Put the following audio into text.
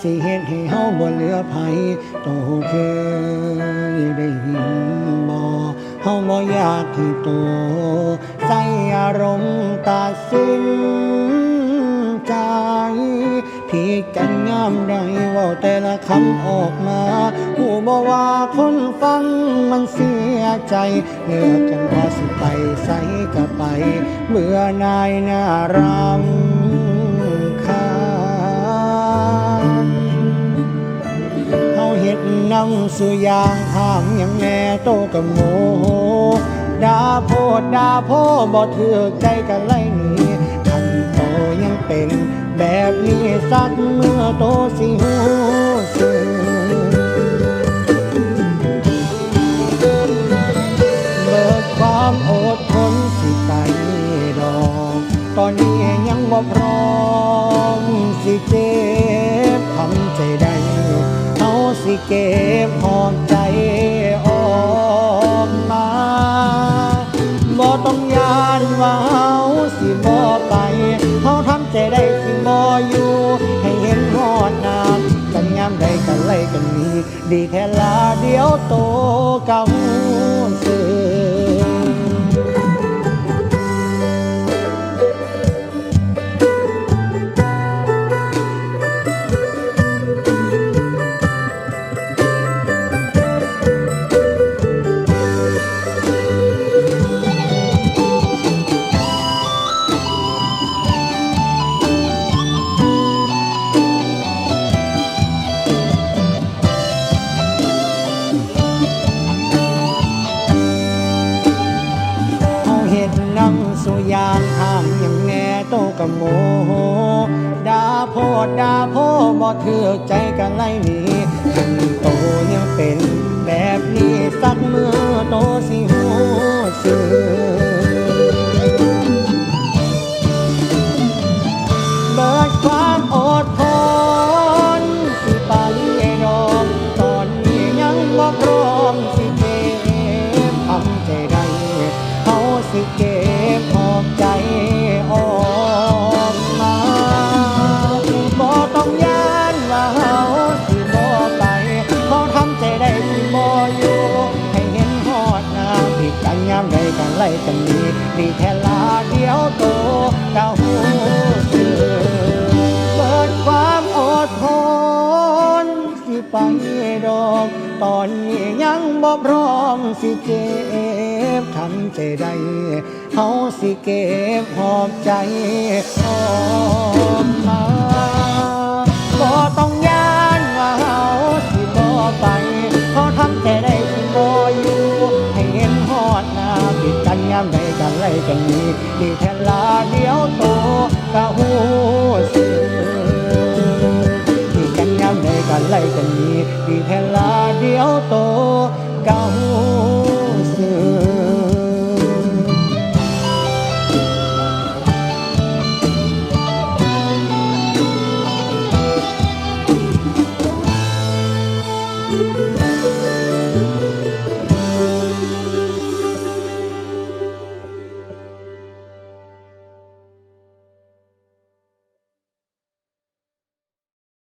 สิเฮ็ดให้เฮาบ่เหลือภัยโตเคยได้ยินบ่เฮาบ่อยากให้ตัวใส่อารมณ์ตัดสินใจผิดกันงามใดว่าแต่ละคำออกมาหูบอกว่าคนฟังมันเสียใจเลือกกันว่าสิไปใส่ก็ไป เบื่อนายน้ารำ นำสุยางถามยังแน่โตกับโมโหดาโพดด่าโพบ่ถือใจกันไล่หนีคันโตยังเป็นแบบนี้สักเมื่อโตสิหูสึเบิกความอดทนสิไปดอก ตอนนี้ยังบ่พร้อมสิเจ เก็บหอมใจออกมาบ่ต้องยานว่าเฮาสิบ่ไปเฮาทำใจได้สิบ่อยู่ ให้เห็นหอดนานกันงามใดกันไล่กันมี ดีแท้ลาเดียวโตกำเสือ ตกับโมโหด่าโพดด่าโพบ่ถือใจกันไล่หนีคันโตยังเป็นแบบนี้สักมือโตสิหูสื่อเบิดความ ไล่กันนี้ดีแค่ลาเดียวโตกะหูสึกเปิดความอดทนสิไปดอกตอนนี้ยังบ่พร้อมสิเจ็บทำใจได้เฮาสิเก็บหอบใจออกมา กันยามใดกันไล่กันนี้ดีแทนลาเดียวโตกะหูสือดีกันยามใดกันไล่กันนี้ดีแทนลาเดียวโต